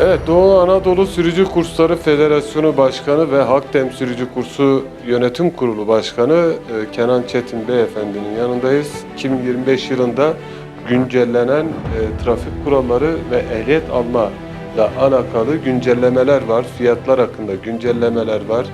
Evet, Doğu Anadolu Sürücü Kursları Federasyonu Başkanı ve Hakdem Sürücü Kursu Yönetim Kurulu Başkanı e, Kenan Çetin Beyefendinin yanındayız. 2025 yılında güncellenen e, trafik kuralları ve ehliyet alma ile alakalı güncellemeler var. Fiyatlar hakkında güncellemeler var.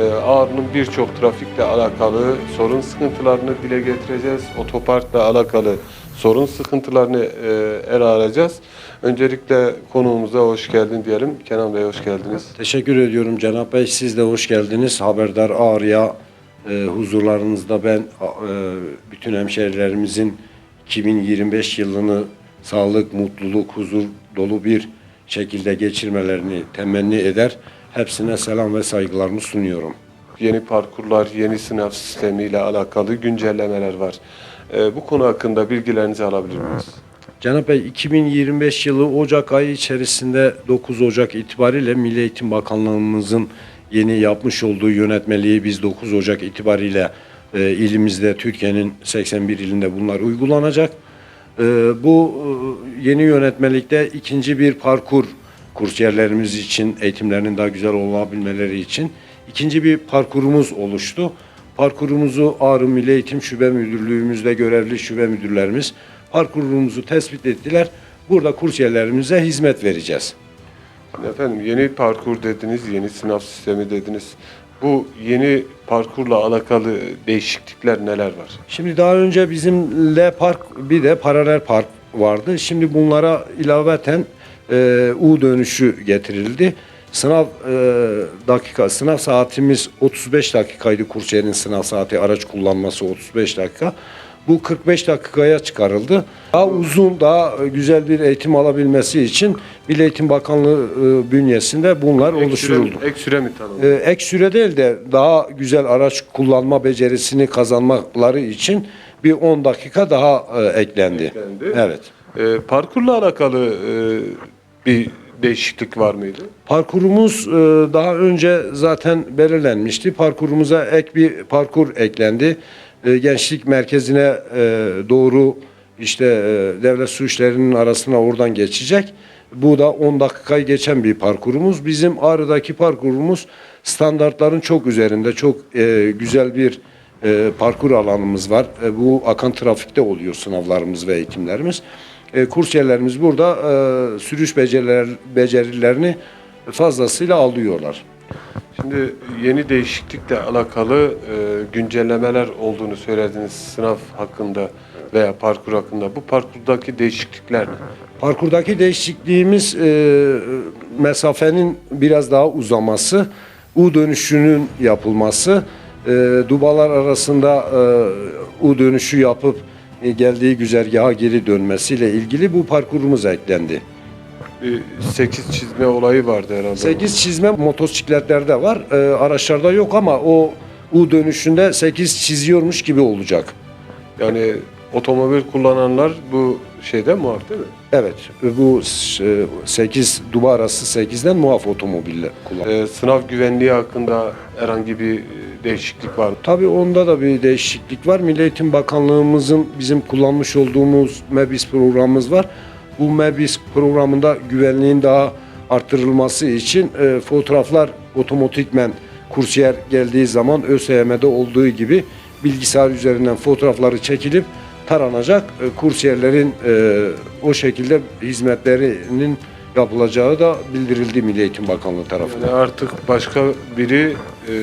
E, Ağrı'nın birçok trafikle alakalı sorun sıkıntılarını dile getireceğiz. Otoparkla alakalı sorun sıkıntılarını e, ele alacağız. Öncelikle konuğumuza hoş geldin diyelim. Kenan Bey hoş geldiniz. Teşekkür ediyorum Cenap Bey. Siz de hoş geldiniz. Haberdar Ağrı'ya e, huzurlarınızda ben e, bütün hemşehrilerimizin 2025 yılını sağlık, mutluluk, huzur dolu bir şekilde geçirmelerini temenni eder. Hepsine selam ve saygılarımı sunuyorum. Yeni parkurlar, yeni sınav sistemiyle alakalı güncellemeler var. E, bu konu hakkında bilgilerinizi alabilir miyiz? Cenap Bey 2025 yılı Ocak ayı içerisinde 9 Ocak itibariyle Milli Eğitim Bakanlığımızın yeni yapmış olduğu yönetmeliği biz 9 Ocak itibariyle e, ilimizde Türkiye'nin 81 ilinde bunlar uygulanacak. E, bu e, yeni yönetmelikte ikinci bir parkur kursiyerlerimiz için eğitimlerinin daha güzel olabilmeleri için ikinci bir parkurumuz oluştu. Parkurumuzu Ağrı Milli Eğitim Şube Müdürlüğümüzde görevli şube müdürlerimiz parkurumuzu tespit ettiler. Burada kursiyerlerimize hizmet vereceğiz. Efendim yeni parkur dediniz, yeni sınav sistemi dediniz. Bu yeni parkurla alakalı değişiklikler neler var? Şimdi daha önce bizim L Park bir de paralel park vardı. Şimdi bunlara ilaveten e, U dönüşü getirildi. Sınav e, dakika, sınav saatimiz 35 dakikaydı kursiyerin sınav saati, araç kullanması 35 dakika. Bu 45 dakikaya çıkarıldı. Daha uzun, daha güzel bir eğitim alabilmesi için Milli Eğitim Bakanlığı e, bünyesinde bunlar Ek süre, oluşturuldu. ek süre mi tanımlı? Ee, ek süre değil de daha güzel araç kullanma becerisini kazanmaları için bir 10 dakika daha e, eklendi. Eklendi. Evet. E, parkurla alakalı e, bir değişiklik var mıydı? Parkurumuz e, daha önce zaten belirlenmişti. Parkurumuza ek bir parkur eklendi. E, gençlik merkezine e, doğru işte devlet su işlerinin arasına oradan geçecek. Bu da 10 dakikayı geçen bir parkurumuz. Bizim Ağrı'daki parkurumuz standartların çok üzerinde. Çok e, güzel bir e, parkur alanımız var. E, bu akan trafikte oluyor sınavlarımız ve eğitimlerimiz. E, kursiyerlerimiz burada e, sürüş beceriler, becerilerini fazlasıyla alıyorlar. Şimdi yeni değişiklikle alakalı e, güncellemeler olduğunu söylediniz sınav hakkında veya parkur hakkında. Bu parkurdaki değişiklikler ne? Parkurdaki değişikliğimiz e, mesafenin biraz daha uzaması, U dönüşünün yapılması, e, dubalar arasında e, U dönüşü yapıp geldiği güzergaha geri dönmesiyle ilgili bu parkurumuz eklendi. Bir 8 çizme olayı vardı herhalde. 8 çizme motosikletlerde var, e, araçlarda yok ama o U dönüşünde 8 çiziyormuş gibi olacak. Yani otomobil kullananlar bu şeyde muaf değil mi? Evet, bu 8 duba arası 8'den muaf otomobille kullan. E, sınav güvenliği hakkında herhangi bir e, değişiklik var mı? Tabii onda da bir değişiklik var. Milli Eğitim Bakanlığımızın bizim kullanmış olduğumuz MEBİS programımız var. Bu MEBİS programında güvenliğin daha arttırılması için e, fotoğraflar otomatikmen kursiyer geldiği zaman ÖSYM'de olduğu gibi bilgisayar üzerinden fotoğrafları çekilip taranacak. E, kursiyerlerin e, o şekilde hizmetlerinin yapılacağı da bildirildi Milli Eğitim Bakanlığı tarafından. Yani artık başka biri e,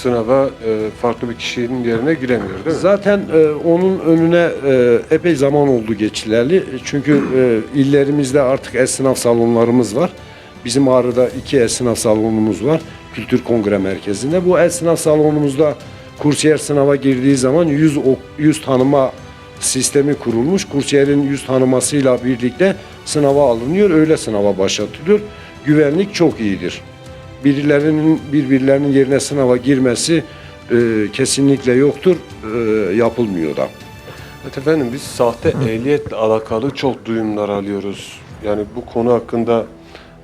sınava e, farklı bir kişinin yerine giremiyor değil mi? Zaten e, onun önüne e, epey zaman oldu geçilerli. Çünkü e, illerimizde artık esnaf salonlarımız var. Bizim Ağrı'da iki esnaf salonumuz var. Kültür Kongre Merkezi'nde. Bu esnaf salonumuzda kursiyer sınava girdiği zaman yüz, ok- yüz tanıma sistemi kurulmuş. Kursiyerin yüz tanımasıyla birlikte sınava alınıyor. Öyle sınava başlatılıyor. Güvenlik çok iyidir. Birilerinin birbirlerinin yerine sınava girmesi e, kesinlikle yoktur. E, yapılmıyor da. Evet efendim biz sahte ehliyetle alakalı çok duyumlar alıyoruz. Yani bu konu hakkında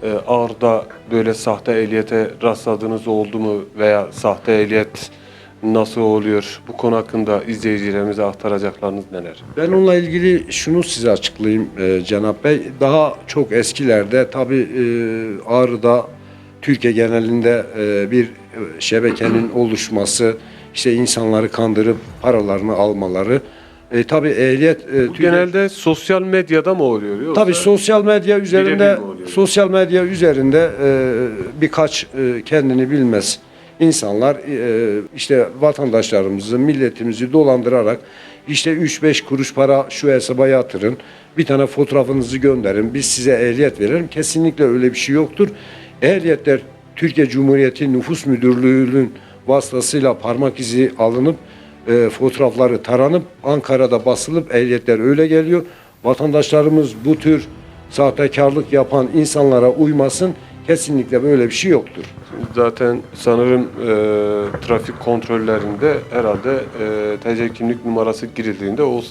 e, Ağrı'da böyle sahte ehliyete rastladığınız oldu mu veya sahte ehliyet nasıl oluyor? Bu konu hakkında izleyicilerimize aktaracaklarınız neler? Ben onunla ilgili şunu size açıklayayım e, Cenap Bey. Daha çok eskilerde tabii e, Ağrı'da Türkiye genelinde e, bir e, şebekenin oluşması, işte insanları kandırıp paralarını almaları. E, tabii ehliyet e, Bu Türkiye- genelde sosyal medyada mı oluyor? Yoksa Tabii sosyal medya üzerinde sosyal medya üzerinde e, birkaç e, kendini bilmez insanlar e, işte vatandaşlarımızı, milletimizi dolandırarak işte 3-5 kuruş para şu hesaba yatırın, bir tane fotoğrafınızı gönderin, biz size ehliyet verelim. Kesinlikle öyle bir şey yoktur. Ehliyetler Türkiye Cumhuriyeti Nüfus Müdürlüğü'nün vasıtasıyla parmak izi alınıp e, fotoğrafları taranıp Ankara'da basılıp ehliyetler öyle geliyor. Vatandaşlarımız bu tür sahtekarlık yapan insanlara uymasın. Kesinlikle böyle bir şey yoktur. Zaten sanırım e, trafik kontrollerinde herhalde e, TC kimlik numarası girildiğinde o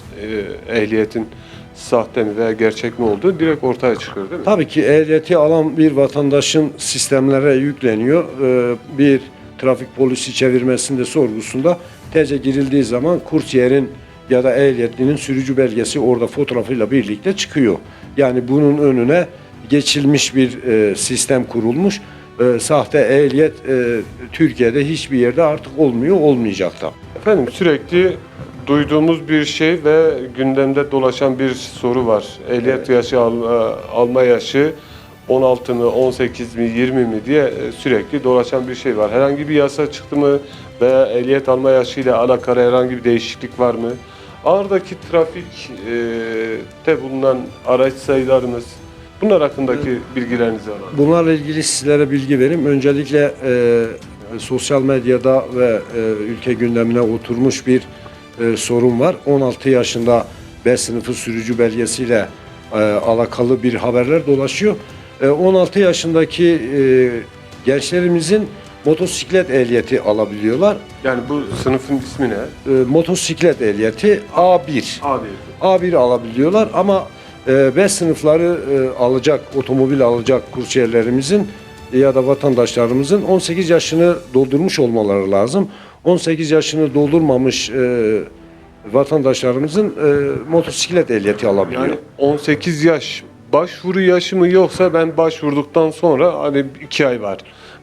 e, ehliyetin sahte mi veya gerçek mi olduğu direkt ortaya çıkıyor değil mi? Tabii ki ehliyeti alan bir vatandaşın sistemlere yükleniyor. Ee, Bir trafik polisi çevirmesinde sorgusunda TC girildiği zaman kursiyerin ya da ehliyetlinin sürücü belgesi orada fotoğrafıyla birlikte çıkıyor. Yani bunun önüne geçilmiş bir e, sistem kurulmuş. E, Sahte ehliyet e, Türkiye'de hiçbir yerde artık olmuyor, olmayacak da. Efendim sürekli duyduğumuz bir şey ve gündemde dolaşan bir soru var. Ehliyet yaşı al- e, alma yaşı 16 mı, 18 mi, 20 mi diye e, sürekli dolaşan bir şey var. Herhangi bir yasa çıktı mı veya ehliyet alma yaşıyla alakalı herhangi bir değişiklik var mı? Ağırdaki trafikte bulunan araç sayılarımız bunlar hakkındaki bilgilerinizi alalım. Bunlarla ilgili sizlere bilgi vereyim. Öncelikle e, sosyal medyada ve e, ülke gündemine oturmuş bir e, sorun var. 16 yaşında B sınıfı sürücü belgesiyle e, alakalı bir haberler dolaşıyor. E, 16 yaşındaki e, gençlerimizin motosiklet ehliyeti alabiliyorlar. Yani bu sınıfın ismi ne? E, motosiklet ehliyeti A1. Abi. A1 alabiliyorlar ama B sınıfları e, alacak, otomobil alacak kursiyerlerimizin ya da vatandaşlarımızın 18 yaşını doldurmuş olmaları lazım. 18 yaşını doldurmamış e, vatandaşlarımızın e, motosiklet ehliyeti alabiliyor. Yani 18 yaş başvuru yaşı mı yoksa ben başvurduktan sonra hani 2 ay var.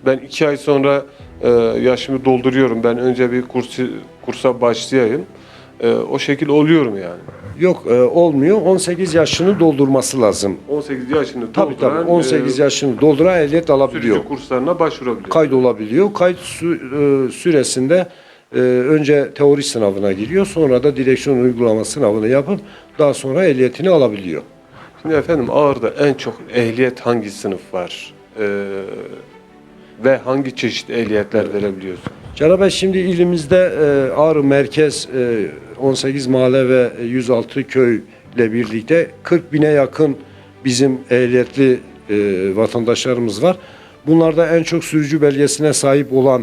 Ben 2 ay sonra e, yaşımı dolduruyorum. Ben önce bir kursa başlayayım. E, o şekil oluyorum yani. Yok e, olmuyor. 18 yaşını doldurması lazım. 18 yaşını Tabii dolduran tabii 18 e, yaşını dolduran ehliyet alabiliyor. sürücü kurslarına başvurabiliyor. kayıt olabiliyor. Kayıt sü- e, süresinde e, önce teori sınavına giriyor, sonra da direksiyon uygulama sınavını yapıp daha sonra ehliyetini alabiliyor. Şimdi efendim Ağrı'da en çok ehliyet hangi sınıf var? E, ve hangi çeşit ehliyetler verebiliyorsun? Cenab-ı şimdi ilimizde e, Ağrı merkez e, 18 mahalle ve 106 köy ile birlikte 40 bine yakın bizim ehliyetli e, vatandaşlarımız var. Bunlarda en çok sürücü belgesine sahip olan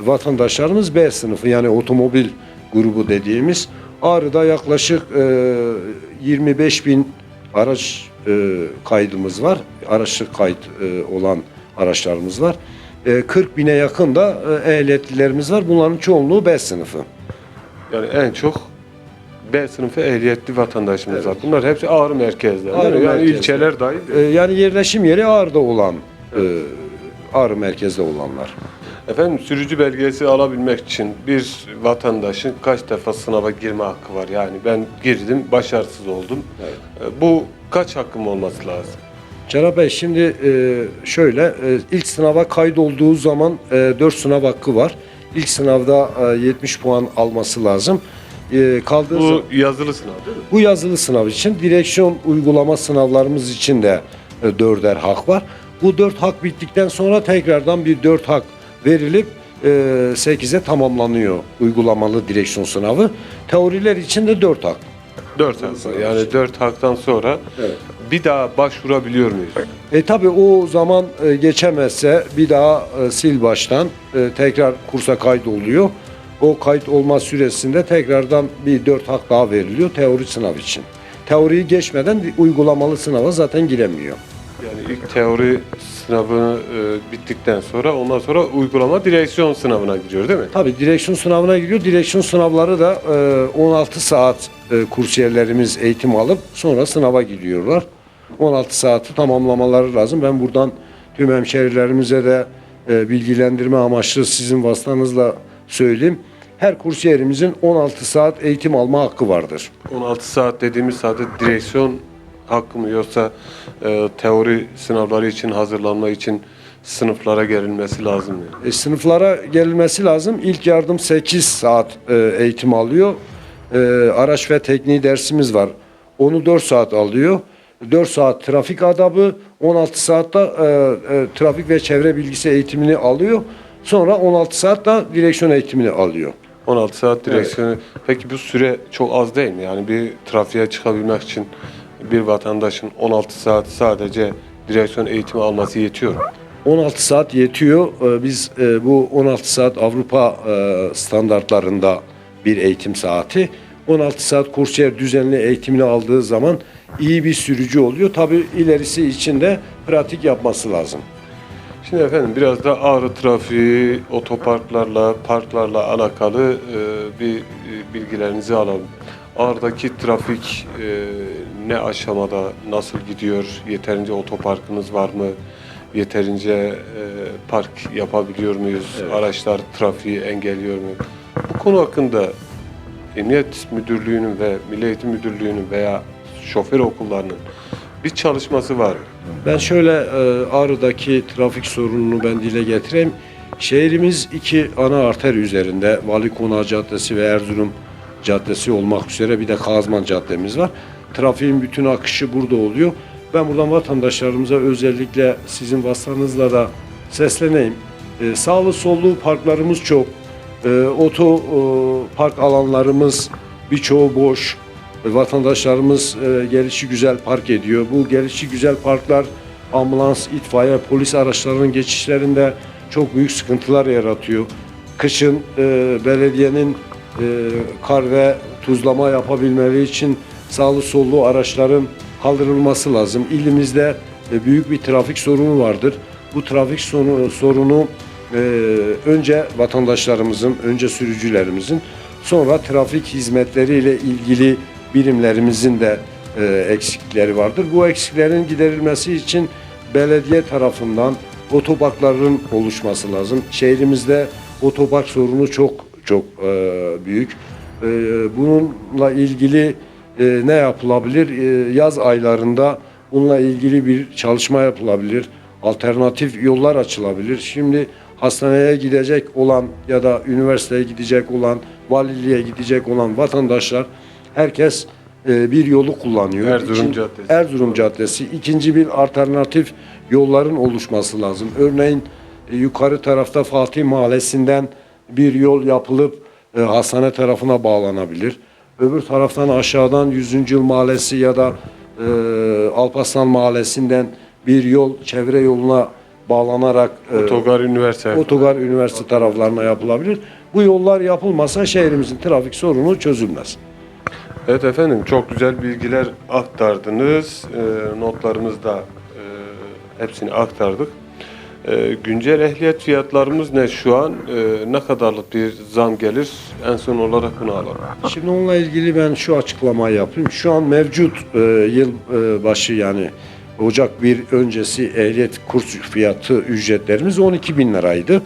vatandaşlarımız B sınıfı yani otomobil grubu dediğimiz. Ağrı'da yaklaşık e, 25 bin araç e, kaydımız var. Araçlık kayıt e, olan araçlarımız var. E, 40 bine yakın da e, ehliyetlilerimiz var. Bunların çoğunluğu B sınıfı. Yani en çok B sınıfı ehliyetli vatandaşımız var. Bunlar hepsi Ağrı merkezde. değil Ağrı yani merkezde. ilçeler dahil. E, yani yerleşim yeri Ağrı'da olan, e, Ağrı merkezde olanlar. Efendim sürücü belgesi alabilmek için bir vatandaşın kaç defa sınava girme hakkı var? Yani ben girdim, başarısız oldum. E, Bu kaç hakkım olması lazım? Cenab Bey şimdi e, şöyle e, ilk sınava kaydolduğu zaman e, 4 sınav hakkı var. İlk sınavda e, 70 puan alması lazım. E, kaldığı Bu yazılı sınav değil mi? Bu yazılı sınav için direksiyon uygulama sınavlarımız için de e, dörder hak var. Bu dört hak bittikten sonra tekrardan bir dört hak verilip e, 8'e tamamlanıyor uygulamalı direksiyon sınavı. Teoriler için de dört hak. Dört hak. var. Yani dört haktan sonra Evet. Bir daha başvurabiliyor muyuz? E tabi o zaman e, geçemezse bir daha e, sil baştan e, tekrar kursa kaydoluyor. O kayıt olma süresinde tekrardan bir dört hak daha veriliyor teori sınav için. Teoriyi geçmeden uygulamalı sınava zaten giremiyor. Yani ilk teori sınavı e, bittikten sonra ondan sonra uygulama direksiyon sınavına giriyor değil mi? Tabii direksiyon sınavına giriyor. Direksiyon sınavları da e, 16 saat e, kursiyerlerimiz eğitim alıp sonra sınava gidiyorlar. 16 saati tamamlamaları lazım. Ben buradan tüm hemşerilerimize de e, bilgilendirme amaçlı sizin vasıtanızla söyleyeyim. Her kursiyerimizin 16 saat eğitim alma hakkı vardır. 16 saat dediğimiz saatte direksiyon hakkı mı yoksa e, teori sınavları için hazırlanma için sınıflara gelinmesi lazım mı? E, sınıflara gelinmesi lazım. İlk yardım 8 saat e, eğitim alıyor. E, araç ve tekniği dersimiz var. Onu 4 saat alıyor. 4 saat trafik adabı, 16 saatte e, e, trafik ve çevre bilgisi eğitimini alıyor. Sonra 16 saat da direksiyon eğitimini alıyor. 16 saat direksiyonu. Peki bu süre çok az değil mi? Yani bir trafiğe çıkabilmek için bir vatandaşın 16 saat sadece direksiyon eğitimi alması yetiyor mu? 16 saat yetiyor. Ee, Biz e, bu 16 saat Avrupa e, standartlarında bir eğitim saati. 16 saat kursiyer düzenli eğitimini aldığı zaman iyi bir sürücü oluyor. Tabii ilerisi için de pratik yapması lazım. Şimdi efendim biraz da Ağrı trafiği, otoparklarla, parklarla alakalı e, bir e, bilgilerinizi alalım. Ağrı'daki trafik e, ne aşamada, nasıl gidiyor? Yeterince otoparkınız var mı? Yeterince e, park yapabiliyor muyuz? Araçlar trafiği engelliyor mu? Bu konu hakkında Emniyet Müdürlüğü'nün ve Milli Eğitim Müdürlüğü'nün veya şoför okullarının bir çalışması var? Ben şöyle e, Ağrı'daki trafik sorununu ben dile getireyim. Şehrimiz iki ana arter üzerinde Vali Konağı Caddesi ve Erzurum Caddesi olmak üzere bir de Kazman Caddemiz var. Trafiğin bütün akışı burada oluyor. Ben buradan vatandaşlarımıza özellikle sizin vasıtanızla da sesleneyim. E, sağlı sollu parklarımız çok. E, oto e, park alanlarımız birçoğu boş. E, Vatandaşlarımız e, gelişi güzel park ediyor. Bu gelişi güzel parklar ambulans, itfaiye, polis araçlarının geçişlerinde çok büyük sıkıntılar yaratıyor. Kışın e, belediyenin e, kar ve tuzlama yapabilmeleri için sağlı sollu araçların kaldırılması lazım. İlimizde e, büyük bir trafik sorunu vardır. Bu trafik sorunu, sorunu e, önce vatandaşlarımızın, önce sürücülerimizin, sonra trafik hizmetleriyle ilgili birimlerimizin de e, eksikleri vardır. Bu eksiklerin giderilmesi için belediye tarafından otoparkların oluşması lazım. Şehrimizde otopark sorunu çok çok e, büyük. E, bununla ilgili e, ne yapılabilir? E, yaz aylarında bununla ilgili bir çalışma yapılabilir. Alternatif yollar açılabilir. Şimdi hastaneye gidecek olan ya da üniversiteye gidecek olan, valiliğe gidecek olan vatandaşlar herkes e, bir yolu kullanıyor. Erzurum İkin- Caddesi. Erzurum Caddesi. İkinci bir alternatif yolların oluşması lazım. Örneğin e, yukarı tarafta Fatih Mahallesi'nden bir yol yapılıp e, hastane tarafına bağlanabilir. Öbür taraftan aşağıdan 100. Yıl Mahallesi ya da e, Alparslan Mahallesi'nden bir yol çevre yoluna bağlanarak e, Otogar Üniversite. Otogar Üniversite taraflarına yapılabilir. Bu yollar yapılmasa şehrimizin trafik sorunu çözülmez. Evet efendim çok güzel bilgiler aktardınız. E, notlarımızda e, hepsini aktardık. E, güncel ehliyet fiyatlarımız ne şu an? E, ne kadarlık bir zam gelir? En son olarak bunu alalım. Şimdi onunla ilgili ben şu açıklamayı yapayım. Şu an mevcut e, yıl e, başı yani Ocak 1 öncesi ehliyet kurs fiyatı ücretlerimiz 12 bin liraydı.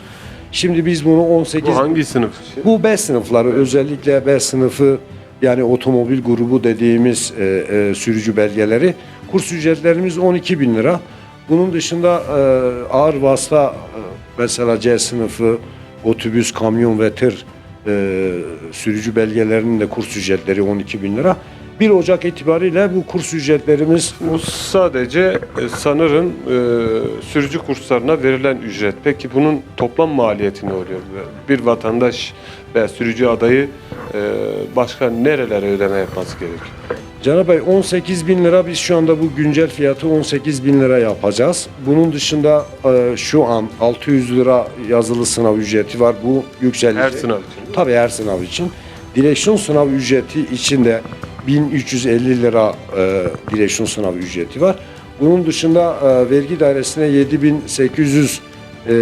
Şimdi biz bunu 18 Bu hangi sınıf? Bu B sınıfları özellikle B sınıfı yani otomobil grubu dediğimiz e, e, sürücü belgeleri kurs ücretlerimiz 12 bin lira. Bunun dışında e, ağır vasıta e, mesela C sınıfı otobüs, kamyon ve tır e, sürücü belgelerinin de kurs ücretleri 12 bin lira. 1 Ocak itibariyle bu kurs ücretlerimiz Bu sadece e, sanırım e, sürücü kurslarına verilen ücret. Peki bunun toplam maliyeti ne oluyor? Bir vatandaş veya sürücü adayı e, başka nerelere ödeme yapması gerekiyor? Cenab Bey 18 bin lira biz şu anda bu güncel fiyatı 18 bin lira yapacağız. Bunun dışında e, şu an 600 lira yazılı sınav ücreti var. Bu yükselecek. Her sınav için. Tabii her sınav için. Direksiyon sınav ücreti için de 1350 lira e, direksiyon sınav ücreti var. Bunun dışında e, vergi dairesine 7800 e,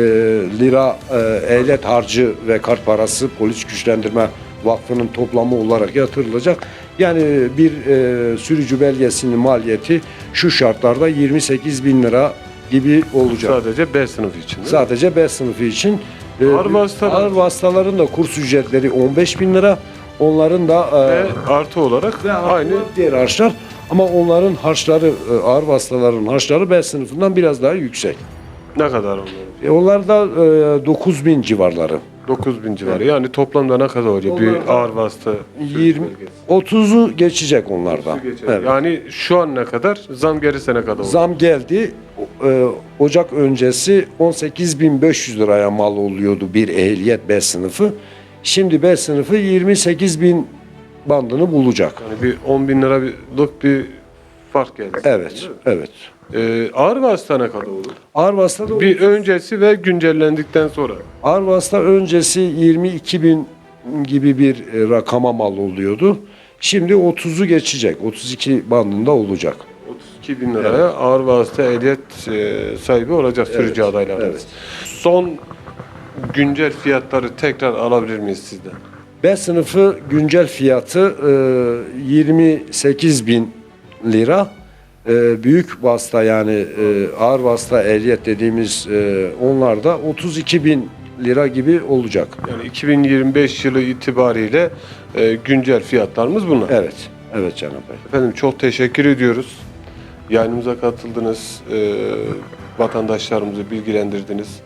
lira e, ehliyet harcı ve kart parası polis güçlendirme vakfının toplamı olarak yatırılacak. Yani bir e, sürücü belgesinin maliyeti şu şartlarda 28 bin lira gibi olacak. Sadece B sınıfı için. değil mi? Sadece B sınıfı için. e, Ağır vasıtalar- ağır vasıtaların da kurs ücretleri 15 bin lira. Onların da e, Ve artı olarak ve aynı diğer harçlar ama onların harçları e, ağır vasıtaların harçları B sınıfından biraz daha yüksek. ne kadar onlar? E, onlar da e, 9 bin civarları. 9000 civarı. Yani toplamda ne kadar oluyor bir ağır vasıta? 20 30'u geçecek onlardan. Evet. Yani şu an ne kadar? Zam geri sene kadar oldu. Zam geldi. E, Ocak öncesi 18.500 liraya mal oluyordu bir ehliyet B sınıfı. Şimdi B sınıfı 28.000 bandını bulacak. Yani bir 10 bin liralık bir fark geldi. Evet, evet. Ee, ağır vasıta ne kadar olur? Ağır vasıta da Bir öncesi ve güncellendikten sonra. Ağır vasıta öncesi 22 bin gibi bir e, rakama mal oluyordu. Şimdi 30'u geçecek. 32 bandında olacak. 32 bin liraya ağır vasıta ehliyet e, sahibi olacak sürücü Evet, adaylarımız. evet. Son güncel fiyatları tekrar alabilir miyiz sizden? B sınıfı güncel fiyatı e, 28 bin lira. E, büyük vasıta yani e, ağır vasıta ehliyet dediğimiz e, onlar da 32 bin lira gibi olacak. Yani 2025 yılı itibariyle e, güncel fiyatlarımız bunlar. Evet, evet Cenab Bey. Efendim çok teşekkür ediyoruz. Yayınımıza katıldınız. e, vatandaşlarımızı bilgilendirdiniz.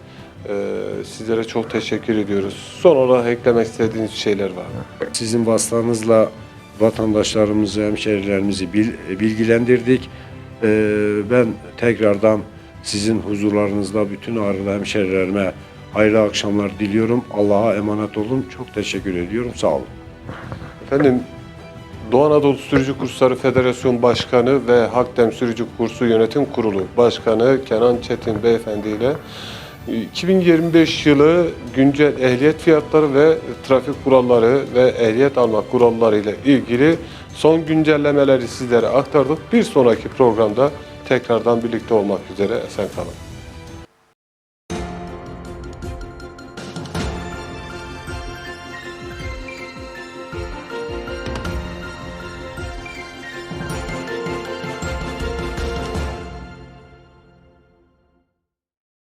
E, sizlere çok teşekkür ediyoruz. Son olarak eklemek istediğiniz şeyler var mı? Sizin vasıtanızla vatandaşlarımızı, hemşerilerimizi bil- bilgilendirdik. Ee, ben tekrardan sizin huzurlarınızda bütün ağrılı hemşerilerime hayırlı akşamlar diliyorum. Allah'a emanet olun. Çok teşekkür ediyorum. Sağ olun. Efendim Doğu Anadolu Sürücü Kursları Federasyon Başkanı ve Hakdem Sürücü Kursu Yönetim Kurulu Başkanı Kenan Çetin Beyefendi ile 2025 yılı güncel ehliyet fiyatları ve trafik kuralları ve ehliyet alma kuralları ile ilgili son güncellemeleri sizlere aktardık. Bir sonraki programda tekrardan birlikte olmak üzere esen kalın.